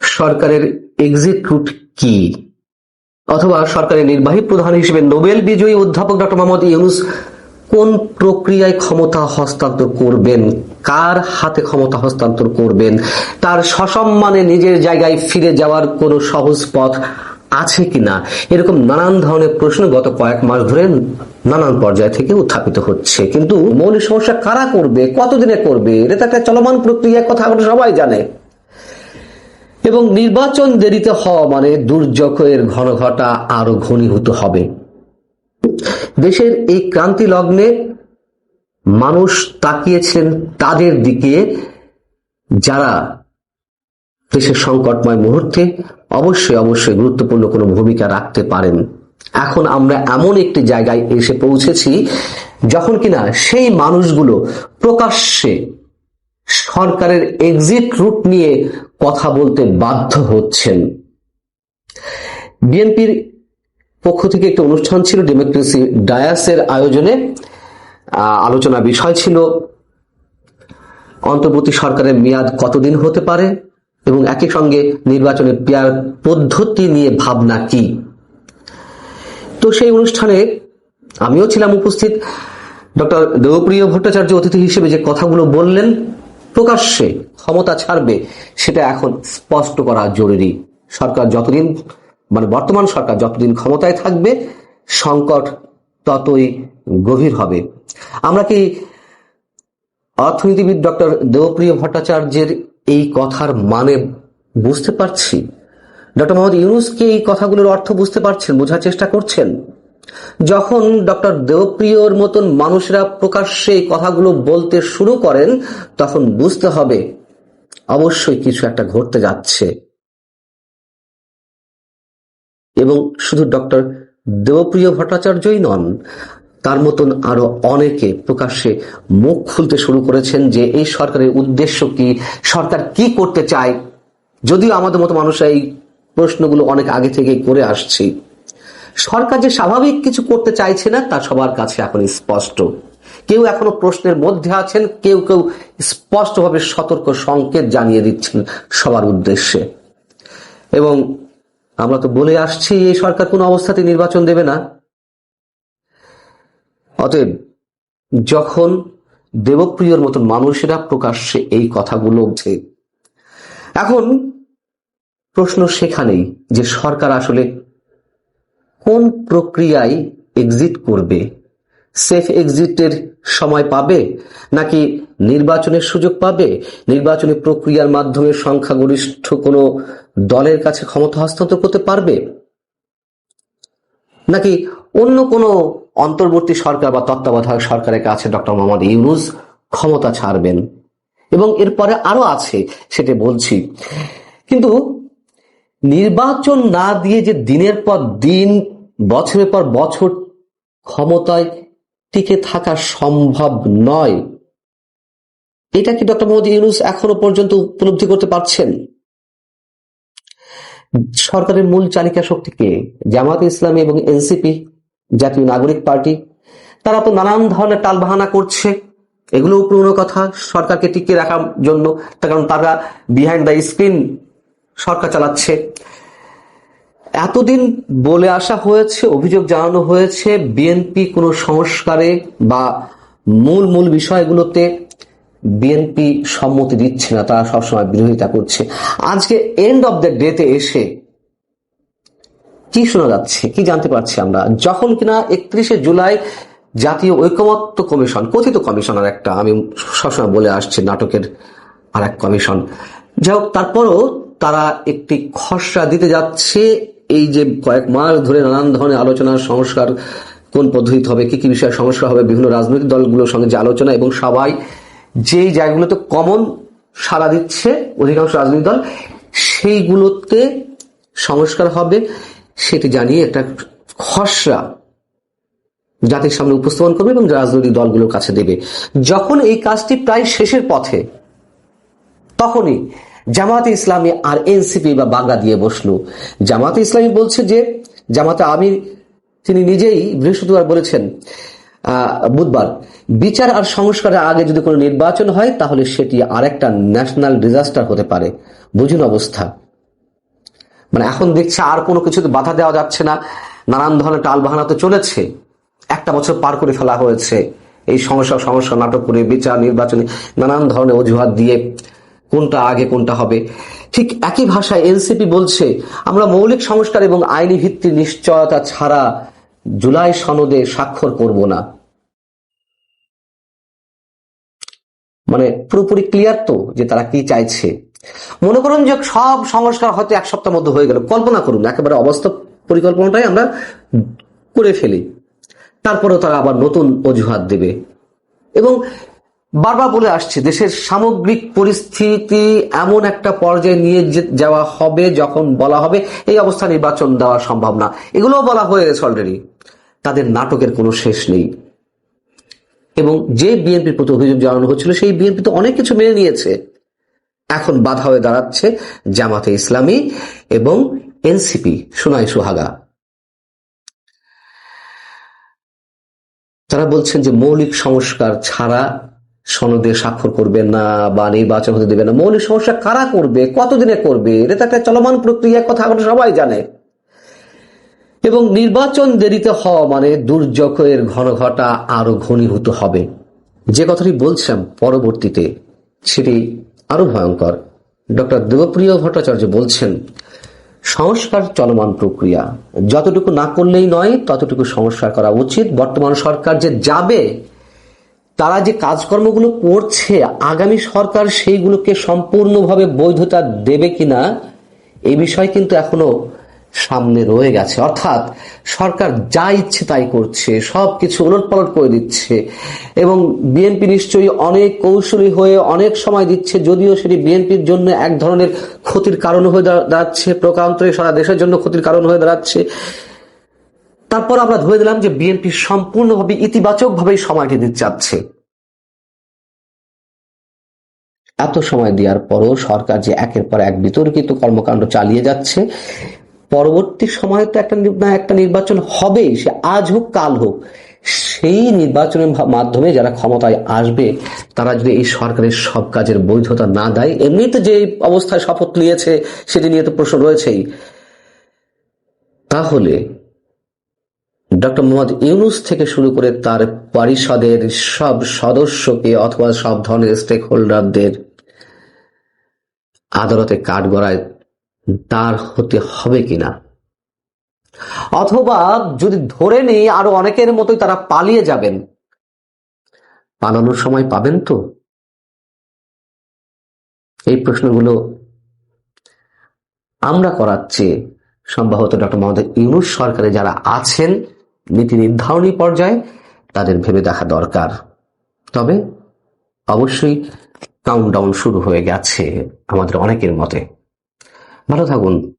সরকারের exit root কি? অথবা সরকারের নির্বাহী প্রধান হিসেবে নোবেল বিজয়ী অধ্যাপক ডক্টর মোহাম্মদ ইউনুস কোন প্রক্রিয়ায় ক্ষমতা হস্তান্তর করবেন? কার হাতে ক্ষমতা হস্তান্তর করবেন? তার সসম্মানে নিজের জায়গায় ফিরে যাওয়ার কোনো সহজ পথ আছে কিনা? এরকম নানান ধরনের প্রশ্ন গত কয়েক মাস ধরে নানান পর্যায় থেকে উত্থাপিত হচ্ছে। কিন্তু মৌলিক সমস্যা কারা করবে? কতদিনে করবে? এটা একটা চলমান প্রক্রিয়ার কথা আমরা সবাই জানে। এবং নির্বাচন দেরিতে হওয়া মানে দুর্যোগের ঘন ঘটা আরও ঘনীভূত হবে। দেশের এই ক্রান্তি লগ্নে মানুষ তাকিয়েছিলেন তাদের দিকে যারা দেশের সংকটময় মুহূর্তে অবশ্যই অবশ্যই গুরুত্বপূর্ণ কোনো ভূমিকা রাখতে পারেন। এখন আমরা এমন একটি জায়গায় এসে পৌঁছেছি যখন কিনা সেই মানুষগুলো প্রকাশ্যে সরকারের এক্সিট রুট নিয়ে কথা বলতে বাধ্য হচ্ছেন। বিএনপির পক্ষ থেকে একটা অনুষ্ঠান ছিল ডেমোক্রেসি ডায়াসের আয়োজনে। আলোচনা বিষয় ছিল, অন্তর্বর্তী সরকারের মেয়াদ কতদিন হতে পারে এবং একই সঙ্গে নির্বাচনের পেয়ার পদ্ধতি নিয়ে ভাবনা কি? তো সেই অনুষ্ঠানে আমিও ছিলাম উপস্থিত। ডক্টর দেবপ্রিয় ভট্টাচার্য অতিথি হিসেবে যে কথাগুলো বললেন প্রকাশ্যে ক্ষমতা ছাড়বে, সেটা এখন স্পষ্ট করা জরুরি। সরকার যতদিন মানে বর্তমান সরকার যতদিন ক্ষমতায় থাকবে, সংকট ততই গভীর হবে। আমরা কি অর্থনীতিবিদ ডক্টর দেবপ্রিয় ভট্টাচার্যের এই কথার মানে বুঝতে পারছি? ডক্টর মোহাম্মদ ইউনুসকে এই কথাগুলোর অর্থ বুঝতে পারছেন, বোঝার চেষ্টা করছেন? যখন ডক্টর দেবপ্রিয়র মতন মানুষরা প্রকাশ্যে এই কথাগুলো বলতে শুরু করেন, তখন বুঝতে হবে অবশ্যই কিছু একটা ঘটতে যাচ্ছে। এবং শুধু ডক্টর দেবপ্রিয় ভট্টাচার্যই নন, তার মতন আরও অনেকে প্রকাশ্যে মুখ খুলতে শুরু করেছেন যে এই সরকারের উদ্দেশ্য কি, সরকার কি করতে চায়। যদিও আমাদের মতো মানুষরা এই প্রশ্নগুলো অনেক আগে থেকেই করে আসছি। সরকার যে স্বাভাবিক কিছু করতে চাইছে না, তা সবার কাছে এখন স্পষ্ট। কেউ এখনও প্রশ্নের মধ্যে আছেন, কেউ কেউ স্পষ্টভাবে সতর্ক সংকেত জানিয়ে দিচ্ছেন সবার উদ্দেশ্যে। এবং আমরা তো বলে আসছি, এই সরকার কোন অবস্থাতে নির্বাচন দেবে না। অতএব যখন দেবপ্রিয়র মতন মানুষেরা প্রকাশ্যে এই কথাগুলো বলছে, এখন প্রশ্ন সেখানেই যে সরকার আসলে কোন প্রক্রিয়ায় এক্সিট করবে? সেফ এক্সিটের সময় পাবে নাকি নির্বাচনের সুযোগ পাবে? নির্বাচনী প্রক্রিয়ার মাধ্যমে সংখ্যাগরিষ্ঠ কোনো দলের কাছে ক্ষমতা হস্তান্তর করতে পারবে? নাকি অন্য কোনো অন্তর্বর্তী সরকার বা তত্ত্বাবধায়ক সরকারের কাছে ডক্টর মোহাম্মদ ইউনুস ক্ষমতা ছাড়বেন? এবং এরপরে আরও আছে, সেটা বলছি। কিন্তু নির্বাচন না দিয়ে যে দিনের পর দিন, বছরের পর বছর ক্ষমতায় টিকে থাকা সম্ভব নয়। এটা কি ডক্টর মোহাম্মদ ইউনুস এখনও পর্যন্ত উপলব্ধি করতে পারছেন? সরকারের মূল চালিকা শক্তিকে জামাত ইসলামী এবং এনসিপি, জাতীয় নাগরিক পার্টি, তারা তো নানান ধরনের টালবাহানা করছে। এগুলো পুরনো কথা, সরকারকে টিকিয়ে রাখার জন্য কারণ তারা বিহাইন্ড দ্য স্ক্রিন সরকার চালাচ্ছে। এতদিন বলে আসা হয়েছে, অভিযোগ জানানো হয়েছে, বিএনপি কোনো সংস্কারে বা মূল মূল বিষয়গুলোতে বিএনপি সম্মতি দিচ্ছে না, তারা সবসময় বিরোধিতা করছে। আজকে এন্ড অব দ্য ডেতে এসে কি শোনা যাচ্ছে, কি জানতে পারছি আমরা? যখন কিনা একত্রিশে জুলাই জাতীয় ঐকমত্য কমিশন, কথিত কমিশন আর একটা, আমি সবসময় বলে আসছি, নাটকের আর এক কমিশন। যাই হোক, তারপরও তারা একটি খসড়া দিতে যাচ্ছে এই যে কয়েক মাস ধরে নানান ধরনের আলোচনা, সংস্কার কোন পদ্ধতিতে হবে, কি কি বিষয়ে সংস্কার হবে, বিভিন্ন রাজনৈতিক দলগুলোর সঙ্গে যে আলোচনা এবং সবাই যেই জায়গাগুলোতে কমন সাড়া দিচ্ছে অধিকাংশ রাজনৈতিক দল, সেইগুলোতে সংস্কার হবে সেটি জানিয়ে একটা খসড়া জাতির সামনে উপস্থাপন করবে এবং রাজনৈতিক দলগুলোর কাছে দেবে। যখন এই কাজটি প্রায় শেষের পথে, তখনই জামাতে ইসলামী আর এনসিপি বা বাংলা দিয়ে বসল। জামাতে ইসলামী বলছে যে, জামাতে আমির তিনি নিজেই বৃহস্পতিবার বলেছেন বুধবার, বিচার আর সংস্কারের আগে যদি কোনো নির্বাচন হয়, তাহলে সেটি আরেকটা ন্যাশনাল ডিজাস্টার হতে পারে। বুঝুন অবস্থা। মানে এখন দেখছে আর কোনো কিছুতে বাধা দেওয়া যাচ্ছে না, নানান ধরনের টাল বাহানা তো চলেছে। একটা বছর পার করে ফেলা হয়েছে। এই সমস্যা সমস্যা নাটক করে বিচার, নির্বাচনে নানান ধরনের অজুহাত দিয়ে কোনটা আগে, কোনটা হবে। ঠিক একই ভাষায় এনসিপি বলছে, আমরা মৌলিক সংস্কার এবং আইনি ভিত্তির নিশ্চয়তা ছাড়া জুলাই সনদে স্বাক্ষর করব না। মানে পুরোপুরি ক্লিয়ার তো যে তারা কি চাইছে। মনে করুন যে সব সংস্কার হয়তো এক সপ্তাহ মধ্যে হয়ে গেল। কল্পনা করুন, একেবারে অবাস্তব পরিকল্পনাটাই আমরা করে ফেলি। তারপরেও তারা আবার নতুন অজুহাত দেবে। এবং বারবার বলে আসছে, দেশের সামগ্রিক পরিস্থিতি এমন একটা পর্যায়ে নিয়ে যাওয়া হবে, যখন বলা হবে, এই অবস্থা নির্বাচন দেওয়া সম্ভব না। এগুলোও বলা হয়ে গেছে অলরেডি তাদের নাটকের কোনো শেষ নেই। এবং যে বিএনপির প্রতি অভিযোগ জানানো হচ্ছিল, সেই বিএনপি তো অনেক কিছু মেনে নিয়েছে। এখন বাধা হয়ে দাঁড়াচ্ছে জামাতে ইসলামী এবং এনসিপি, সোনাই সুহাগা। তারা বলছেন যে মৌলিক সংস্কার ছাড়া সনদে স্বাক্ষর করবে না বা নির্বাচন হতে দেবে না। মৌলিক সমস্যা কারা করবে? কতদিনে করবে? এটা তো একটা চলমান প্রক্রিয়া, কথা আমরা সবাই জানে। এবং নির্বাচন দেরিতে হওয়া মানে দুর্যোগের ঘন ঘটা আরও ঘনীভূত হবে। যে কথাটি বলছিলাম পরবর্তীতে, সেটি আরও ভয়ঙ্কর। ডক্টর দেবপ্রিয় ভট্টাচার্য বলছেন, সংস্কার চলমান প্রক্রিয়া। যতটুকু না করলেই নয়, ততটুকু সংস্কার করা উচিত। বর্তমান সরকার যে যাবে তারা যে কাজকর্মগুলো করছে, আগামী সরকার সেইগুলোকে সম্পূর্ণভাবে বৈধতা দেবে কিনা এই বিষয় কিন্তু এখনও সামনে রয়ে গেছে। অর্থাৎ সরকার যা ইচ্ছে তাই করছে, সবকিছু উলটপালট করে দিচ্ছে এবং বিএনপি নিশ্চয়ই অনেক কৌশলী হয়ে অনেক সময় দিচ্ছে, যদিও সেটি বিএনপির জন্য এক ধরনের ক্ষতির কারণ হয়ে দাঁড়াচ্ছে প্রকান্তরে সারা দেশের জন্য ক্ষতির কারণ হয়ে দাঁড়াচ্ছে। তারপর আমরা ধরে দিলাম যে বিএনপি সম্পূর্ণভাবে ইতিবাচক ভাবেই সময়টি দিতে চাচ্ছে। এত সময় দেওয়ার পরও সরকার যে একের পর এক বিতর্কিত কর্মকাণ্ড চালিয়ে যাচ্ছে, পরবর্তী সময়ে তো একটা না একটা নির্বাচন হবেই, সে আজ হোক, কাল হোক। সেই নির্বাচনের মাধ্যমে যারা ক্ষমতায় আসবে, তারা যদি এই সরকারের সব কাজের বৈধতা না দেয়, এমনিতে যে অবস্থায় শপথ নিয়েছে, সেটি নিয়ে তো প্রশ্ন রয়েছেই। তাহলে ডক্টর মোহাম্মদ ইউনুস থেকে শুরু করে তার পরিষদের সব সদস্যকে অথবা সব ধরনের স্টেক হোল্ডারদের আদালতে কাঠগড়ায় তার হতে হবে কিনা? অথবা যদি ধরে নেই, আরও অনেকের মতোই তারা পালিয়ে যাবেন। পালানোর সময় পাবেন তো? এই প্রশ্নগুলো আমরা করাচ্ছি। সম্ভবত ডক্টর মোহাম্মদ ইউনুস সরকারে যারা আছেন নীতি নির্ধারণী পর্যায়ে তাদের ভেবে দেখা দরকার। তবে অবশ্যই কাউন্টডাউন শুরু হয়ে গেছে আমাদের অনেকের মতে। ভালো থাকুন।